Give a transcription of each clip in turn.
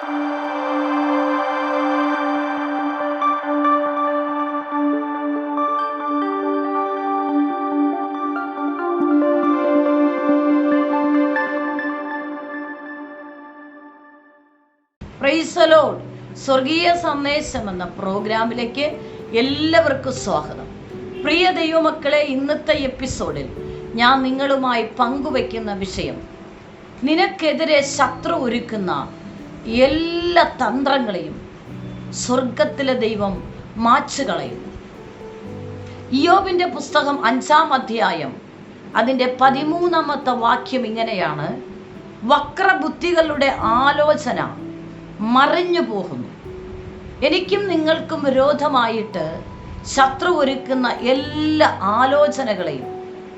സ്വർഗീയ സന്ദേശം എന്ന പ്രോഗ്രാമിലേക്ക് എല്ലാവർക്കും സ്വാഗതം. പ്രിയ ദൈവമക്കളെ ഇന്നത്തെ എപ്പിസോഡിൽ ഞാൻ നിങ്ങളുമായി പങ്കുവയ്ക്കുന്ന വിഷയം നിനക്കെതിരെ ശത്രു ഒരുക്കുന്ന എല്ലാ തന്ത്രങ്ങളെയും സ്വർഗത്തിലെ ദൈവം മാച്ചു കളയുന്നു. ഇയോബിന്റെ പുസ്തകം അഞ്ചാം അധ്യായം അതിന്റെ പതിമൂന്നാമത്തെ വാക്യം ഇങ്ങനെയാണ്. വക്രബുദ്ധികളുടെ ആലോചന മറിഞ്ഞു പോകുന്നു. എനിക്കും നിങ്ങൾക്കും വിരോധമായിട്ട് ശത്രു ഒരുക്കുന്ന എല്ലാ ആലോചനകളെയും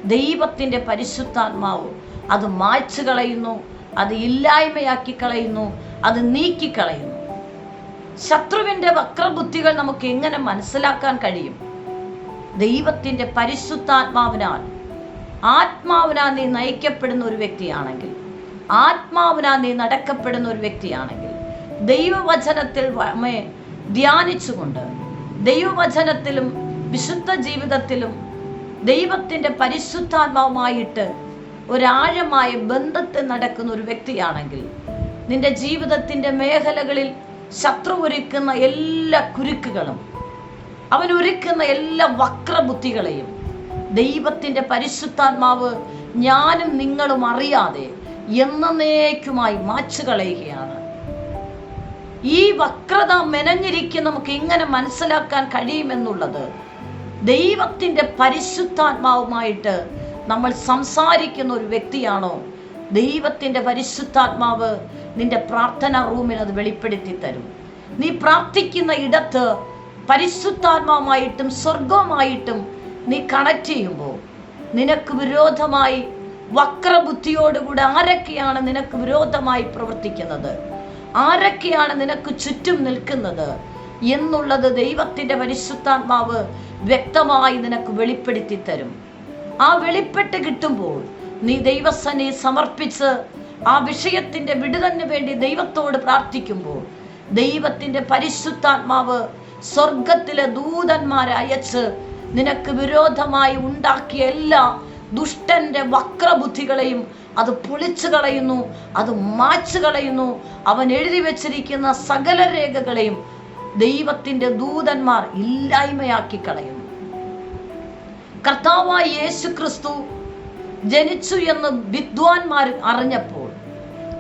ദൈവത്തിന്റെ പരിശുദ്ധാത്മാവ് അത് മായ്ച്ചു കളയുന്നു. അത് ഇല്ലായ്മയാക്കി കളയുന്നു അത് നീക്കിക്കളയുന്നു ശത്രുവിന്റെ വക്രബുദ്ധികൾ നമുക്ക് എങ്ങനെ മനസ്സിലാക്കാൻ കഴിയും? ദൈവത്തിന്റെ പരിശുദ്ധാത്മാവിനാൽ. ആത്മാവിനാൽ നീ നയിക്കപ്പെടുന്ന ഒരു വ്യക്തിയാണെങ്കിൽ ആത്മാവിനാൽ നീ നടക്കപ്പെടുന്ന ഒരു വ്യക്തിയാണെങ്കിൽ ദൈവവചനത്തിൽ ധ്യാനിച്ചുകൊണ്ട് ദൈവവചനത്തിലും വിശുദ്ധ ജീവിതത്തിലും ദൈവത്തിന്റെ പരിശുദ്ധാത്മാവുമായിട്ട് ഒരാഴമായ ബന്ധത്തിൽ നടക്കുന്ന ഒരു വ്യക്തിയാണെങ്കിൽ നിന്റെ ജീവിതത്തിന്റെ മേഖലകളിൽ ശത്രു ഒരുക്കുന്ന എല്ലാ കുരുക്കുകളും അവൻ ഒരുക്കുന്ന എല്ലാ വക്രബുദ്ധികളെയും ദൈവത്തിന്റെ പരിശുദ്ധാത്മാവ് ഞാനും നിങ്ങളും അറിയാതെ എന്നേക്കുമായി മാച്ചു കളയുകയാണ് ഈ വക്രത മെനഞ്ഞിരിക്കും നമുക്ക് എങ്ങനെ മനസ്സിലാക്കാൻ കഴിയുമെന്നുള്ളത് ദൈവത്തിന്റെ പരിശുദ്ധാത്മാവുമായിട്ട് നമ്മൾ സംസാരിക്കുന്ന ഒരു വ്യക്തിയാണോ? ദൈവത്തിന്റെ പരിശുദ്ധാത്മാവ് നിന്റെ പ്രാർത്ഥന റൂമിൽ അത് വെളിപ്പെടുത്തി തരും. നീ പ്രാർത്ഥിക്കുന്ന ഇടത്ത് പരിശുദ്ധാത്മാവുമായിട്ടും സ്വർഗവുമായിട്ടും നീ കണക്ട് ചെയ്യുമ്പോൾ നിനക്ക് വിരോധമായി വക്രബുദ്ധിയോടുകൂടെ ആരൊക്കെയാണ് നിനക്ക് വിരോധമായി പ്രവർത്തിക്കുന്നത്? ആരൊക്കെയാണ് നിനക്ക് ചുറ്റും നിൽക്കുന്നത്? എന്നുള്ളത് ദൈവത്തിന്റെ പരിശുദ്ധാത്മാവ് വ്യക്തമായി നിനക്ക് വെളിപ്പെടുത്തി തരും. ആ വെളിപ്പെട്ട് കിട്ടുമ്പോൾ നീ ദൈവസനെ സമർപ്പിച്ച് ആ വിഷയത്തിന്റെ വിടുതന് വേണ്ടി ദൈവത്തോട് പ്രാർത്ഥിക്കുമ്പോൾ ദൈവത്തിന്റെ പരിശുദ്ധാത്മാവ് സ്വർഗത്തിലെ ദൂതന്മാരെ അയച്ച് നിനക്ക് വിരോധമായി ഉണ്ടാക്കിയ എല്ലാ ദുഷ്ടന്റെ വക്രബുദ്ധികളെയും അത് പൊളിച്ചു കളയുന്നു അത് മാച്ചു കളയുന്നു. അവൻ എഴുതി വെച്ചിരിക്കുന്ന സകല രേഖകളെയും ദൈവത്തിന്റെ ദൂതന്മാർ ഇല്ലായ്മയാക്കി കളയുന്നു. കർത്താവായ യേശു ക്രിസ്തു ജനിച്ചു എന്ന് വിദ്വാൻമാർ അറിഞ്ഞപ്പോൾ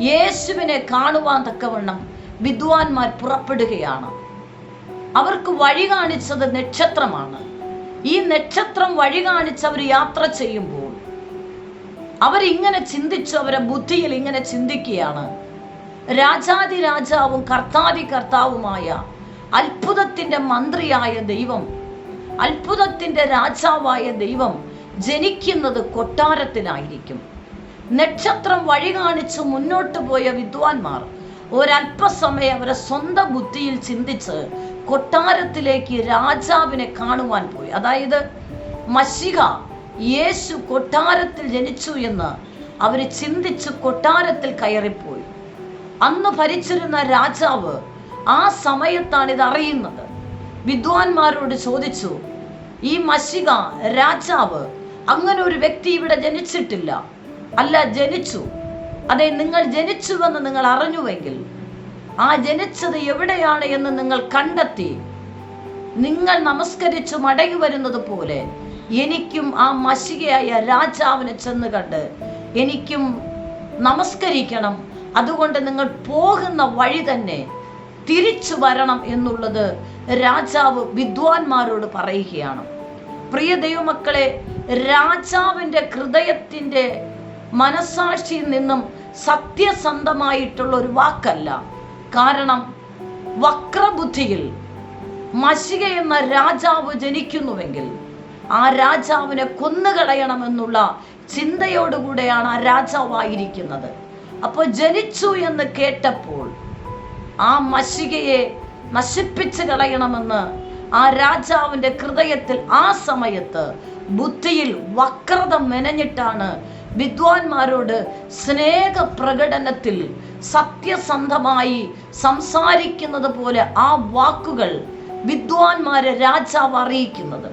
യേശുവിനെ കാണുവാൻ തക്കവണ്ണം വിദ്വാൻമാർ പുറപ്പെടുകയാണ്. അവർക്ക് വഴി കാണിച്ചത് നക്ഷത്രമാണ്. ഈ നക്ഷത്രം വഴി കാണിച്ച് അവർ യാത്ര ചെയ്യുമ്പോൾ അവരിങ്ങനെ ചിന്തിച്ചു അവരെ ബുദ്ധിയിൽ ഇങ്ങനെ ചിന്തിക്കുകയാണ്. രാജാതി രാജാവും കർത്താതി കർത്താവുമായ അത്ഭുതത്തിന്റെ മന്ത്രിയായ ദൈവം അത്ഭുതത്തിന്റെ രാജാവായ ദൈവം ജനിക്കുന്നത് കൊട്ടാരത്തിലായിരിക്കും. നക്ഷത്രം വഴി കാണിച്ച് മുന്നോട്ട് പോയ വിദ്വാൻമാർ ഒരല്പസമയം അവരെ സ്വന്തം ബുദ്ധിയിൽ ചിന്തിച്ച് കൊട്ടാരത്തിലേക്ക് രാജാവിനെ കാണുവാൻ പോയി. അതായത് മഷിക യേശു കൊട്ടാരത്തിൽ ജനിച്ചു എന്ന് അവർ ചിന്തിച്ച് കൊട്ടാരത്തിൽ കയറിപ്പോയി. അന്ന് ഭരിച്ചിരുന്ന രാജാവ് ആ സമയത്താണ് ഇത് അറിയുന്നത്. വിദ്വാൻമാരോട് ചോദിച്ചു ഈ മഷിക രാജാവ് അങ്ങനെ ഒരു വ്യക്തി ഇവിടെ ജനിച്ചിട്ടില്ല. അല്ല ജനിച്ചു. അതെ നിങ്ങൾ ജനിച്ചുവെന്ന് നിങ്ങൾ അറിഞ്ഞുവെങ്കിൽ ആ ജനിച്ചത് എവിടെയാണ് എന്ന് നിങ്ങൾ കണ്ടെത്തി. നിങ്ങൾ നമസ്കരിച്ചു മടങ്ങി വരുന്നത് പോലെ എനിക്കും ആ മഷികയായ രാജാവിനെ ചെന്ന് കണ്ട് എനിക്കും നമസ്കരിക്കണം. അതുകൊണ്ട് നിങ്ങൾ പോകുന്ന വഴി തന്നെ തിരിച്ചു വരണം എന്നുള്ളത് രാജാവ് വിദ്വാൻമാരോട് പറയുകയാണ്. പ്രിയ ദൈവമക്കളെ രാജാവിന്റെ ഹൃദയത്തിന്റെ മനസാക്ഷിയിൽ നിന്നും സത്യസന്ധമായിട്ടുള്ള ഒരു വാക്കല്ല. കാരണം വക്രബുദ്ധിയിൽ മശിക എന്ന രാജാവ് ജനിക്കുന്നുവെങ്കിൽ ആ രാജാവിനെ കൊന്നുകളയണമെന്നുള്ള ചിന്തയോടുകൂടെയാണ് ആ രാജാവായിരിക്കുന്നത്. അപ്പോൾ ജനിച്ചു എന്ന് കേട്ടപ്പോൾ ആ മഷികയെ നശിപ്പിച്ച് കളയണമെന്ന് ആ രാജാവിന്റെ ഹൃദയത്തിൽ ആ സമയത്ത് ബുദ്ധിയിൽ വക്രത മെനഞ്ഞിട്ടാണ് വിദ്വാൻമാരോട് സ്നേഹ പ്രകടനത്തിൽ സത്യസന്ധമായി സംസാരിക്കുന്നത് പോലെ ആ വാക്കുകൾ വിദ്വാൻമാരെ രാജാവ് അറിയിക്കുന്നത്.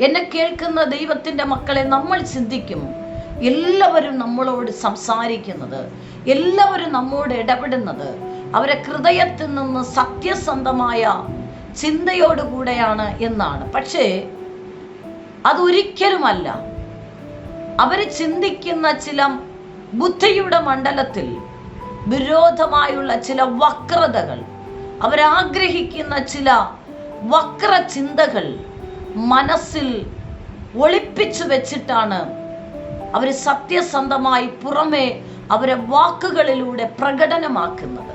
എന്നെ കേൾക്കുന്ന ദൈവത്തിന്റെ മക്കളെ നമ്മൾ ചിന്തിക്കും. എല്ലാവരും നമ്മളോട് സംസാരിക്കുന്നത് എല്ലാവരും നമ്മോട് ഇടപെടുന്നത് അവരെ ഹൃദയത്തിൽ നിന്ന് സത്യസന്ധമായ ചിന്തയോടുകൂടെയാണ് എന്നാണ്. പക്ഷേ അതൊരിക്കലുമല്ല. അവർ ചിന്തിക്കുന്ന ചില ബുദ്ധിയുടെ മണ്ഡലത്തിൽ വിരോധമായുള്ള ചില വക്രതകൾ അവരാഗ്രഹിക്കുന്ന ചില വക്ര ചിന്തകൾ മനസ്സിൽ ഒളിപ്പിച്ചു വെച്ചിട്ടാണ് അവർ സത്യസന്ധമായി പുറമെ അവരെ വാക്കുകളിലൂടെ പ്രകടനമാക്കുന്നത്.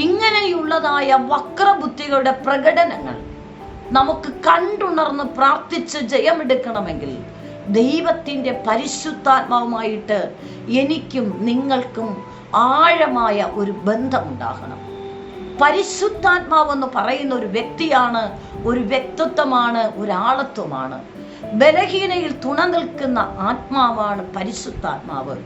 ഇങ്ങനെയുള്ളതായ വക്രബുദ്ധികളുടെ പ്രകടനങ്ങൾ നമുക്ക് കണ്ടുണർന്ന് പ്രാർത്ഥിച്ച് ജയമെടുക്കണമെങ്കിൽ ദൈവത്തിന്റെ പരിശുദ്ധാത്മാവുമായിട്ട് എനിക്കും നിങ്ങൾക്കും ആഴമായ ഒരു ബന്ധമുണ്ടാകണം. പരിശുദ്ധാത്മാവെന്ന് പറയുന്ന ഒരു വ്യക്തിയാണ് ഒരു വ്യക്തിത്വമാണ് ഒരാളത്വമാണ്. ബലഹീനയിൽ തുണ നിൽക്കുന്ന ആത്മാവാണ് പരിശുദ്ധാത്മാവ്.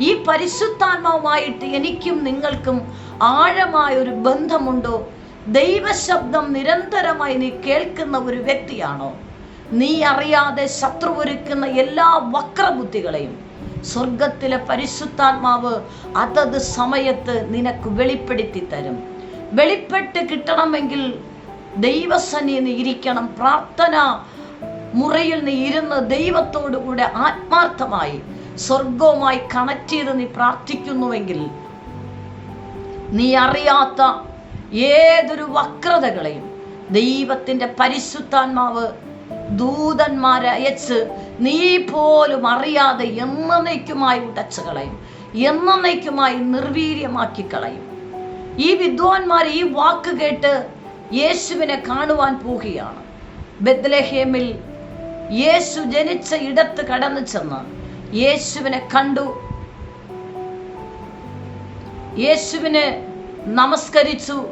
ഈ പരിശുദ്ധാത്മാവുമായിട്ട് എനിക്കും നിങ്ങൾക്കും ആഴമായ ഒരു ബന്ധമുണ്ടോ? ദൈവശബ്ദം നിരന്തരമായി നീ കേൾക്കുന്ന ഒരു വ്യക്തിയാണോ? നീ അറിയാതെ ശത്രു ഒരുക്കുന്ന എല്ലാ വക്രബുദ്ധികളെയും. സ്വർഗത്തിലെ പരിശുദ്ധാത്മാവ് അതത് സമയത്ത് നിനക്ക് വെളിപ്പെടുത്തി തരും. വെളിപ്പെട്ട് കിട്ടണമെങ്കിൽ ദൈവസനി നീ ഇരിക്കണം. പ്രാർത്ഥന മുറയിൽ നീ ഇരുന്ന് ദൈവത്തോടു കൂടെ ആത്മാർത്ഥമായി സ്വർഗവുമായി കണക്ട് ചെയ്ത് നീ പ്രാർത്ഥിക്കുന്നുവെങ്കിൽ നീ അറിയാത്ത ഏതൊരു വക്രതകളെയും ദൈവത്തിന്റെ പരിശുദ്ധാത്മാവ് ദൂതന്മാരെ അയച്ച് നീ പോലും അറിയാതെ എന്നേക്കുമായി ഉടച്ചു കളയും എന്നേക്കുമായി നിർവീര്യമാക്കി കളയും. ഈ വിദ്വാൻമാർ ഈ വാക്ക് കേട്ട് യേശുവിനെ കാണുവാൻ പോവുകയാണ്. ബദ്ലഹേമിൽ യേശു ജനിച്ച ഇടത്ത് കടന്നു ചെന്ന് യേശുവിനെ കണ്ടു. യേശുവിനെ നമസ്കരിച്ചു.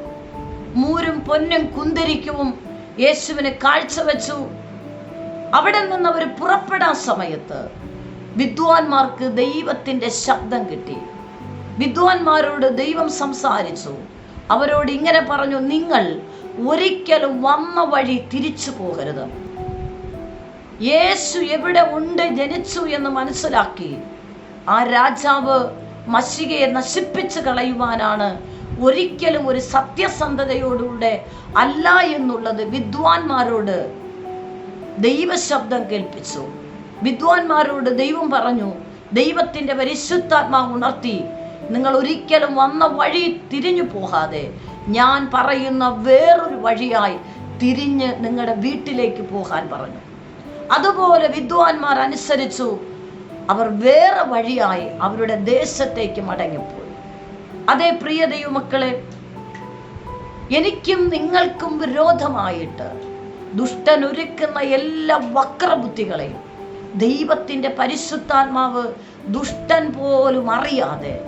മൂരും പൊന്നും കുന്തിരിക്കവും യേശുവിനെ കാഴ്ചവെച്ചു അവിടെ നിന്ന് അവർ പുറപ്പെടാൻ സമയത്ത് വിദ്വാൻമാർക്ക് ദൈവത്തിന്റെ ശബ്ദം കിട്ടി. വിദ്വാൻമാരോട് ദൈവം സംസാരിച്ചു. അവരോട് ഇങ്ങനെ പറഞ്ഞു നിങ്ങൾ ഒരിക്കലും വന്ന വഴി തിരിച്ചു പോകരുത്. യേശു എവിടെ ഉണ്ട്? ജനിച്ചു എന്ന് മനസ്സിലാക്കി. ആ രാജാവ് മഷികയെ നശിപ്പിച്ച് കളയുവാനാണ് ഒരിക്കലും ഒരു സത്യസന്ധതയോടുകൂടെ അല്ല എന്നുള്ളത് വിദ്വാൻമാരോട് ദൈവശബ്ദം കേൾപ്പിച്ചു. വിദ്വാൻമാരോട് ദൈവം പറഞ്ഞു ദൈവത്തിന്റെ പരിശുദ്ധാത്മാവ് ഉണർത്തി നിങ്ങൾ ഒരിക്കലും വന്ന വഴി തിരിഞ്ഞു പോകാതെ. ഞാൻ പറയുന്ന വേറൊരു വഴിയായി തിരിഞ്ഞ് നിങ്ങളുടെ വീട്ടിലേക്ക് പോകാൻ പറഞ്ഞു. അതുപോലെ വിദ്വാൻമാർ അനുസരിച്ചു. അവർ വേറെ വഴിയായി അവരുടെ ദേശത്തേക്ക് മടങ്ങിപ്പോയി. അതേ പ്രിയ ദൈവമക്കളെ എനിക്കും നിങ്ങൾക്കും വിരോധമായിട്ട് ദുഷ്ടൻ ഒരുക്കുന്ന എല്ലാ വക്രബുദ്ധികളെയും ദൈവത്തിന്റെ പരിശുദ്ധാത്മാവ് ദുഷ്ടൻ പോലും അറിയാതെ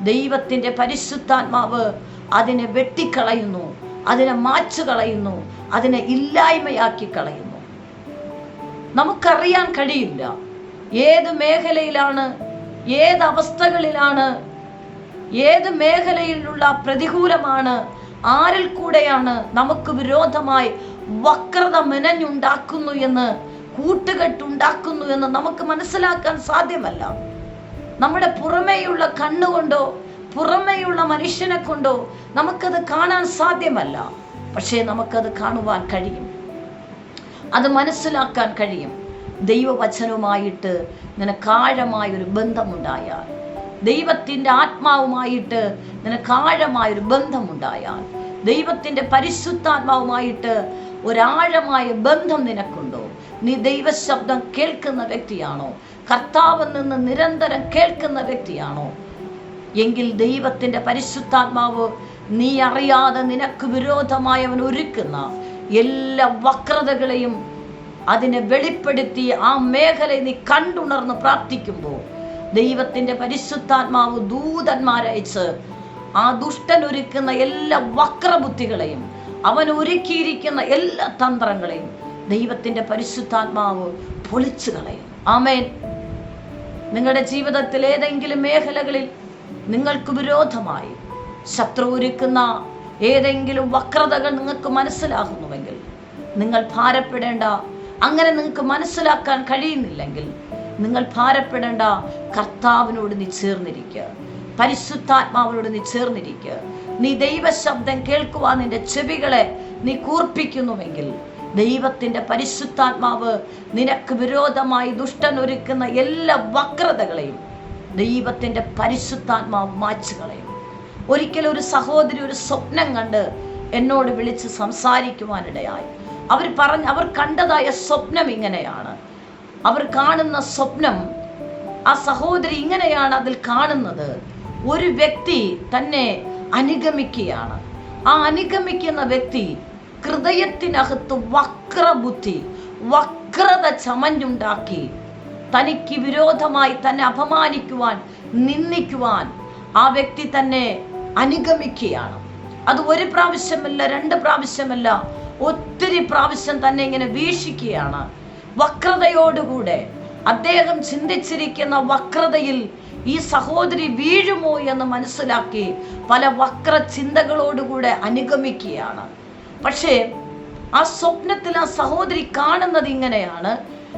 ദൈവത്തിന്റെ പരിശുദ്ധാത്മാവ് അതിനെ വെട്ടിക്കളയുന്നു അതിനെ മാച്ചു കളയുന്നു അതിനെ ഇല്ലായ്മയാക്കി കളയുന്നു. നമുക്കറിയാൻ കഴിയില്ല. ഏത് മേഖലയിലാണ് ഏത് അവസ്ഥകളിലാണ് ഏത് മേഖലയിലുള്ള പ്രതികൂലമാണ് ആരിൽ കൂടെയാണ് നമുക്ക് വിരോധമായി വക്രത മെനഞ്ഞുണ്ടാക്കുന്നു എന്ന് കൂട്ടുകെട്ടുണ്ടാക്കുന്നു എന്ന് നമുക്ക് മനസ്സിലാക്കാൻ സാധ്യമല്ല. നമ്മുടെ പുറമേയുള്ള കണ്ണുകൊണ്ടോ പുറമേയുള്ള മനുഷ്യനെ കൊണ്ടോ നമുക്കത് കാണാൻ സാധ്യമല്ല. പക്ഷേ നമുക്കത് കാണുവാൻ കഴിയും. അത് മനസ്സിലാക്കാൻ കഴിയും. ദൈവവചനവുമായിട്ട് നിനക്കാഴമായൊരു ബന്ധമുണ്ടായാൽ ദൈവത്തിന്റെ ആത്മാവുമായിട്ട് നിനക്കാഴമായൊരു ബന്ധമുണ്ടായാൽ ദൈവത്തിന്റെ പരിശുദ്ധാത്മാവുമായിട്ട് ഒരാഴമായ ബന്ധം നിനക്കുണ്ടോ? നീ ദൈവശബ്ദം കേൾക്കുന്ന വ്യക്തിയാണോ? കർത്താവിൽ നിന്ന് നിരന്തരം കേൾക്കുന്ന വ്യക്തിയാണോ? എങ്കിൽ ദൈവത്തിന്റെ പരിശുദ്ധാത്മാവ് നീ അറിയാതെ നിനക്ക് വിരോധമായവൻ ഒരുക്കുന്ന എല്ലാ വക്രതകളെയും അതിനെ വെളിപ്പെടുത്തി ആ മേഖലയെ നീ കണ്ടുണർന്ന് പ്രാർത്ഥിക്കുമ്പോൾ ദൈവത്തിന്റെ പരിശുദ്ധാത്മാവ് ദൂതന്മാരയച്ച് ആ ദുഷ്ടൻ ഒരുക്കുന്ന എല്ലാ വക്രബുദ്ധികളെയും അവൻ ഒരുക്കിയിരിക്കുന്ന എല്ലാ തന്ത്രങ്ങളെയും ദൈവത്തിന്റെ പരിശുദ്ധാത്മാവ് പൊളിച്ചു കളയും. ആമേൻ. നിങ്ങളുടെ ജീവിതത്തിൽ ഏതെങ്കിലും മേഖലകളിൽ നിങ്ങൾക്ക് വിരോധമായി ശത്രു ഒരുക്കുന്ന ഏതെങ്കിലും വക്രതകൾ നിങ്ങൾക്ക് മനസ്സിലാകുന്നുവെങ്കിൽ നിങ്ങൾ ഭാരപ്പെടേണ്ട അങ്ങനെ നിങ്ങൾക്ക് മനസ്സിലാക്കാൻ കഴിയുന്നില്ലെങ്കിൽ നിങ്ങൾ ഭാരപ്പെടേണ്ട കർത്താവിനോട് നീ ചേർന്നിരിക്കുക. പരിശുദ്ധാത്മാവിനോട് നീ ചേർന്നിരിക്കുക. നീ ദൈവശബ്ദം കേൾക്കുവാൻ നിന്റെ ചെവികളെ നീ കൂർപ്പിക്കുന്നുവെങ്കിൽ ദൈവത്തിന്റെ പരിശുദ്ധാത്മാവ് നിനക്ക് വിരോധമായി ദുഷ്ടൻ ഒരുക്കുന്ന എല്ലാ വക്രതകളെയും ദൈവത്തിന്റെ പരിശുദ്ധാത്മാവ് മാച്ചു കളയും ഒരിക്കൽ ഒരു സഹോദരി ഒരു സ്വപ്നം കണ്ട് എന്നോട് വിളിച്ച് സംസാരിക്കുവാനിടയായി. അവർ പറഞ്ഞ അവർ കണ്ടതായ സ്വപ്നം ഇങ്ങനെയാണ്. അവർ കാണുന്ന സ്വപ്നം ആ സഹോദരി ഇങ്ങനെയാണ് അതിൽ കാണുന്നത്. ഒരു വ്യക്തി തന്നെ അനുഗമിക്കുകയാണ്. ആ അനുഗമിക്കുന്ന വ്യക്തി ഹൃദയത്തിനകത്ത് വക്രബുദ്ധി വക്രത ചമഞ്ഞുണ്ടാക്കി തനിക്ക് വിരോധമായി തന്നെ അപമാനിക്കുവാൻ നിന്ദിക്കുവാൻ ആ വ്യക്തി തന്നെ അനുഗമിക്കുകയാണ്. അത് ഒരു പ്രാവശ്യമല്ല രണ്ട് പ്രാവശ്യമല്ല ഒത്തിരി പ്രാവശ്യം തന്നെ ഇങ്ങനെ വീക്ഷിക്കുകയാണ്. വക്രതയോടുകൂടെ അദ്ദേഹം ചിന്തിച്ചിരിക്കുന്ന വക്രതയിൽ ഈ സഹോദരി വീഴുമോ എന്ന് മനസ്സിലാക്കി പല വക്ര ചിന്തകളോടുകൂടെ അനുഗമിക്കുകയാണ്. പക്ഷേ ആ സ്വപ്നത്തിൽ ആ സഹോദരി കാണുന്നത് ഇങ്ങനെയാണ്.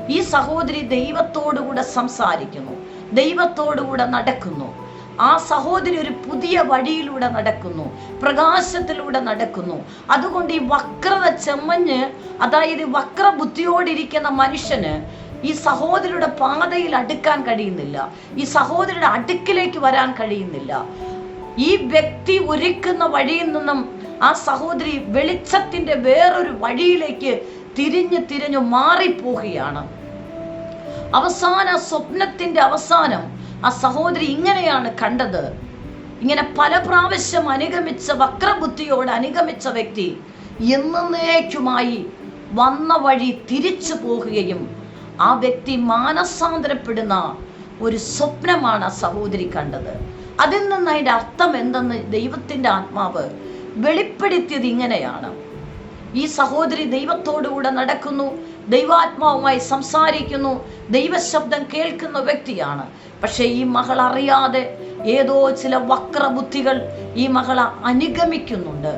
ഈ സഹോദരി ദൈവത്തോടുകൂടെ സംസാരിക്കുന്നു ദൈവത്തോടുകൂടെ നടക്കുന്നു. ആ സഹോദരി ഒരു പുതിയ വഴിയിലൂടെ നടക്കുന്നു പ്രകാശത്തിലൂടെ നടക്കുന്നു. അതുകൊണ്ട് ഈ വക്രത ചെമ്മഞ്ഞ് അതായത് വക്ര ബുദ്ധിയോടിരിക്കുന്ന മനുഷ്യന് ഈ സഹോദരിയുടെ പാതയിൽ അടുക്കാൻ കഴിയുന്നില്ല. ഈ സഹോദരിയുടെ അടുക്കിലേക്ക് വരാൻ കഴിയുന്നില്ല. ഈ വ്യക്തി ഒരുക്കുന്ന വഴിയിൽ നിന്നും ആ സഹോദരി വെളിച്ചത്തിന്റെ വേറൊരു വഴിയിലേക്ക് തിരിഞ്ഞു തിരിഞ്ഞു മാറിപ്പോവുകയാണ് അവസാന സ്വപ്നത്തിന്റെ അവസാനം ആ സഹോദരി ഇങ്ങനെയാണ് കണ്ടത്. ഇങ്ങനെ പല പ്രാവശ്യം അനുഗമിച്ച വക്രബുദ്ധിയോട് അനുഗമിച്ച വ്യക്തി എന്നേക്കുമായി വന്ന വഴി തിരിച്ചു പോകുകയും ആ വ്യക്തി മാനസാന്തരപ്പെടുന്ന ഒരു സ്വപ്നമാണ് ആ സഹോദരി കണ്ടത്. അതിൽ നിന്ന് അതിന്റെ അർത്ഥം എന്തെന്ന് ദൈവത്തിന്റെ ആത്മാവ് വെളിപ്പെടുത്തിയത് ഇങ്ങനെയാണ്. ഈ സഹോദരി ദൈവത്തോടുകൂടെ നടക്കുന്നു ദൈവാത്മാവുമായി സംസാരിക്കുന്നു ദൈവശബ്ദം കേൾക്കുന്ന വ്യക്തിയാണ്. പക്ഷേ ഈ മകൾ അറിയാതെ ഏതോ ചില വക്രബുദ്ധികൾ ഈ മകളെ അനുഗമിക്കുന്നുണ്ട്.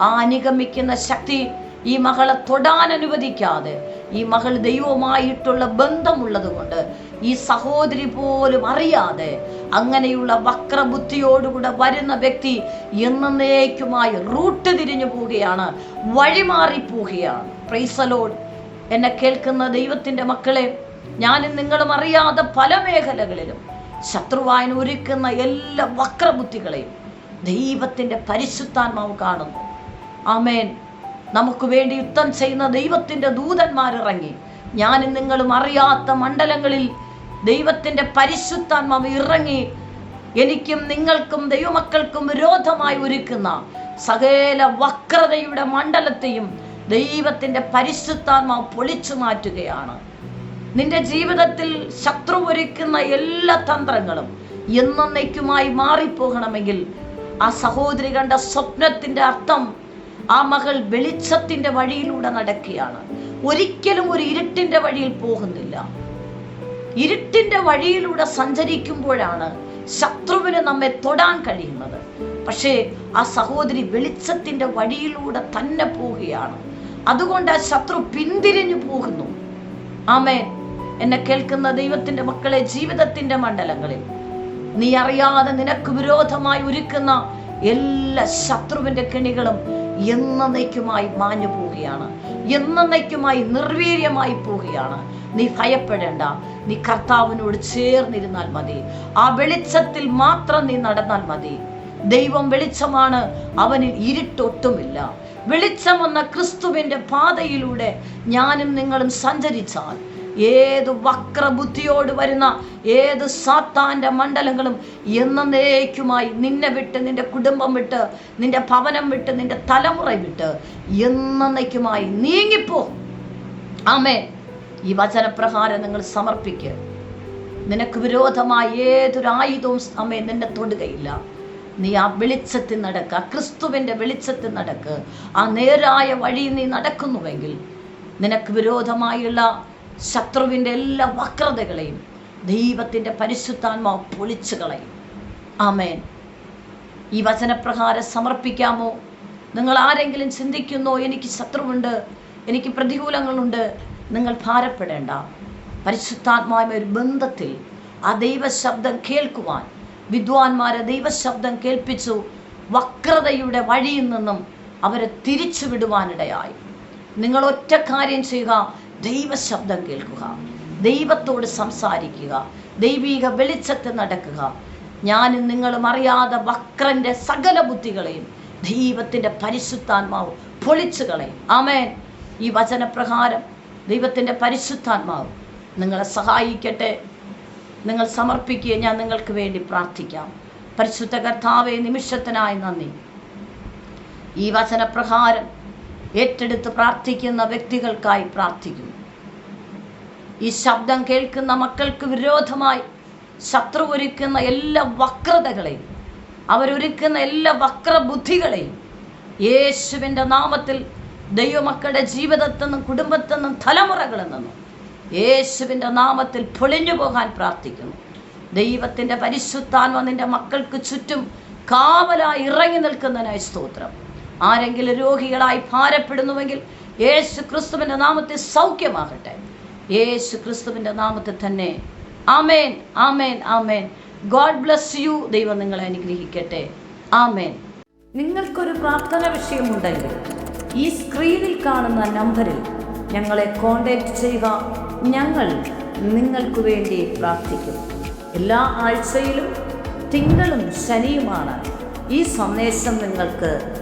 ആ അനുഗമിക്കുന്ന ശക്തി ഈ മകളെ തൊടാൻ അനുവദിക്കാതെ ഈ മകൾ ദൈവമായിട്ടുള്ള ബന്ധമുള്ളത് കൊണ്ട് ഈ സഹോദരി പോലും അറിയാതെ അങ്ങനെയുള്ള വക്രബുദ്ധിയോടുകൂടെ വരുന്ന വ്യക്തി എന്നേക്കുമായി റൂട്ട് തിരിഞ്ഞു പോവുകയാണ് വഴിമാറി പോവുകയാണ് പ്രൈസലോഡ് എന്നെ കേൾക്കുന്ന ദൈവത്തിന്റെ മക്കളെ ഞാനും നിങ്ങളും അറിയാതെ പല മേഖലകളിലും ശത്രുവായൻ ഒരുക്കുന്ന എല്ലാ വക്രബുദ്ധികളെയും ദൈവത്തിന്റെ പരിശുദ്ധാത്മാവ് കാണുന്നു. ആമേൻ. നമുക്ക് വേണ്ടി യുദ്ധം ചെയ്യുന്ന ദൈവത്തിന്റെ ദൂതന്മാരിറങ്ങി ഞാനും നിങ്ങളും അറിയാത്ത മണ്ഡലങ്ങളിൽ ദൈവത്തിന്റെ പരിശുദ്ധാത്മാവ് ഇറങ്ങി എനിക്കും നിങ്ങൾക്കും ദൈവമക്കൾക്കും വിരോധമായി ഒരുക്കുന്ന സകല വക്രതയുടെ മണ്ഡലത്തെയും ദൈവത്തിന്റെ പരിശുദ്ധാത്മാവ് പൊളിച്ചു മാറ്റുകയാണ്. നിന്റെ ജീവിതത്തിൽ ശത്രു ഒരുക്കുന്ന എല്ലാ തന്ത്രങ്ങളും എന്നേക്കുമായി മാറിപ്പോകണമെങ്കിൽ ആ സഹോദരി കണ്ട സ്വപ്നത്തിന്റെ അർത്ഥം ആ മകൾ വെളിച്ചത്തിന്റെ വഴിയിലൂടെ നടക്കുകയാണ്. ഒരിക്കലും ഒരു ഇരുട്ടിന്റെ വഴിയിൽ പോകുന്നില്ല. ഇരുട്ടിന്റെ വഴിയിലൂടെ സഞ്ചരിക്കുമ്പോഴാണ് ശത്രുവിന് നമ്മെ തൊടാൻ കഴിയുന്നത്. പക്ഷേ ആ സഹോദരി വെളിച്ചത്തിന്റെ വഴിയിലൂടെ തന്നെ പോവുകയാണ്. അതുകൊണ്ട് ആ ശത്രു പിന്തിരിഞ്ഞു പോകുന്നു. ആമേ എന്നെ കേൾക്കുന്ന ദൈവത്തിന്റെ മക്കളെ ജീവിതത്തിന്റെ മണ്ഡലങ്ങളിൽ. നീ അറിയാതെ നിനക്ക് വിരോധമായി ഒരുക്കുന്ന എല്ലാ ശത്രുവിന്റെ കെണികളും എന്നേക്കുമായി മാഞ്ഞു പോവുകയാണ്. എന്നേക്കുമായി നിർവീര്യമായി പോവുകയാണ്. നീ ഭയപ്പെടേണ്ട. നീ കർത്താവിനോട് ചേർന്നിരുന്നാൽ മതി. ആ വെളിച്ചത്തിൽ മാത്രം നീ നടന്നാൽ മതി. ദൈവം വെളിച്ചമാണ്. അവനിൽ ഇരുട്ടൊട്ടുമില്ല. വെളിച്ചം എന്ന ക്രിസ്തുവിന്റെ പാതയിലൂടെ ഞാനും നിങ്ങളും സഞ്ചരിച്ചാൽ ഏത് വക്രബുദ്ധിയോട് വരുന്ന ഏത് സാത്താന്റെ മണ്ഡലങ്ങളും എന്നേക്കുമായി നിന്നെ വിട്ട് നിന്റെ കുടുംബം വിട്ട് നിന്റെ ഭവനം വിട്ട് നിന്റെ തലമുറ വിട്ട് എന്നേക്കുമായി നീങ്ങിപ്പോ. ആമേ ഈ വചനപ്രകാരം നിങ്ങൾ സമർപ്പിക്കുക നിനക്ക് വിരോധമായ ഏതൊരു ആയുധവും അമ്മേ നിന്നെ തൊടുകയില്ല. നീ ആ വെളിച്ചത്തിൽ നടക്കുക ആ ക്രിസ്തുവിന്റെ വെളിച്ചത്തിൽ നടക്ക്. ആ നേരായ വഴി നീ നടക്കുന്നുവെങ്കിൽ നിനക്ക് വിരോധമായുള്ള ശത്രുവിന്റെ എല്ലാ വക്രതകളെയും ദൈവത്തിന്റെ പരിശുദ്ധാത്മാവ് പൊളിച്ചു കളയും. ആമേൻ. ഈ വചനപ്രകാരം സമർപ്പിക്കാമോ? നിങ്ങൾ ആരെങ്കിലും ചിന്തിക്കുന്നോ എനിക്ക് ശത്രുവുണ്ട് എനിക്ക് പ്രതികൂലങ്ങളുണ്ട് നിങ്ങൾ ഭാരപ്പെടേണ്ട. പരിശുദ്ധാത്മായ ഒരു ബന്ധത്തിൽ ആ ദൈവശബ്ദം കേൾക്കുവാൻ വിദ്വാൻമാരെ ദൈവശബ്ദം കേൾപ്പിച്ചു വക്രതയുടെ വഴിയിൽ നിന്നും അവരെ തിരിച്ചു വിടുവാനിടയായി നിങ്ങൾ ഒറ്റ കാര്യം ചെയ്യുക ദൈവശബ്ദം കേൾക്കുക. ദൈവത്തോട് സംസാരിക്കുക. ദൈവീക വെളിച്ചത്തിൽ നടക്കുക. ഞാനും നിങ്ങളും അറിയാതെ വക്രന്റെ സകല ബുദ്ധികളെയും ദൈവത്തിന്റെ പരിശുദ്ധാത്മാവ് പൊളിച്ചു കളയും. ആമേൻ. ഈ വചനപ്രകാരം ദൈവത്തിന്റെ പരിശുദ്ധാത്മാവ് നിങ്ങളെ സഹായിക്കട്ടെ. നിങ്ങൾ സമർപ്പിക്കുക. ഞാൻ നിങ്ങൾക്ക് വേണ്ടി പ്രാർത്ഥിക്കാം. പരിശുദ്ധ കർത്താവെ നിമിഷത്തിനായി നന്ദി. ഈ വചനപ്രകാരം ഏറ്റെടുത്ത് പ്രാർത്ഥിക്കുന്ന വ്യക്തികൾക്കായി പ്രാർത്ഥിക്കുന്നു. ഈ ശബ്ദം കേൾക്കുന്ന മക്കൾക്ക് വിരോധമായി ശത്രു ഒരുക്കുന്ന എല്ലാ വക്രതകളെയും അവരൊരുക്കുന്ന എല്ലാ വക്രബുദ്ധികളെയും യേശുവിന്റെ നാമത്തിൽ ദൈവമക്കളുടെ ജീവിതത്തിൽ നിന്നും കുടുംബത്തിൽ നിന്നും തലമുറകളിൽ നിന്നും യേശുവിന്റെ നാമത്തിൽ പൊളിഞ്ഞു പോകാൻ പ്രാർത്ഥിക്കുന്നു. ദൈവത്തിന്റെ പരിശുദ്ധാത്മ നിന്റെ മക്കൾക്ക് ചുറ്റും കാവലായി ഇറങ്ങി നിൽക്കുന്നതിനായി സ്തോത്രം. ആരെങ്കിലും രോഗികളായി ഭാരപ്പെടുന്നുവെങ്കിൽ യേശു ക്രിസ്തുവിന്റെ നാമത്തെ സൗഖ്യമാകട്ടെ. യേശു ക്രിസ്തുവിന്റെ നാമത്തെ തന്നെ. ആമേൻ ആമേൻ ആമേൻ. God bless you. ദൈവം നിങ്ങളെ അനുഗ്രഹിക്കട്ടെ. ആമേൻ. നിങ്ങൾക്കൊരു പ്രാർത്ഥന വിഷയമുണ്ടെങ്കിൽ ഈ സ്ക്രീനിൽ കാണുന്ന നമ്പറിൽ ഞങ്ങളെ കോൺടാക്റ്റ് ചെയ്യുക. ഞങ്ങൾ നിങ്ങൾക്ക് വേണ്ടി പ്രാർത്ഥിക്കും. എല്ലാ ആഴ്ചയിലും തിങ്കളും ശനിയുമാണ്. ഈ സന്ദേശം നിങ്ങൾക്ക്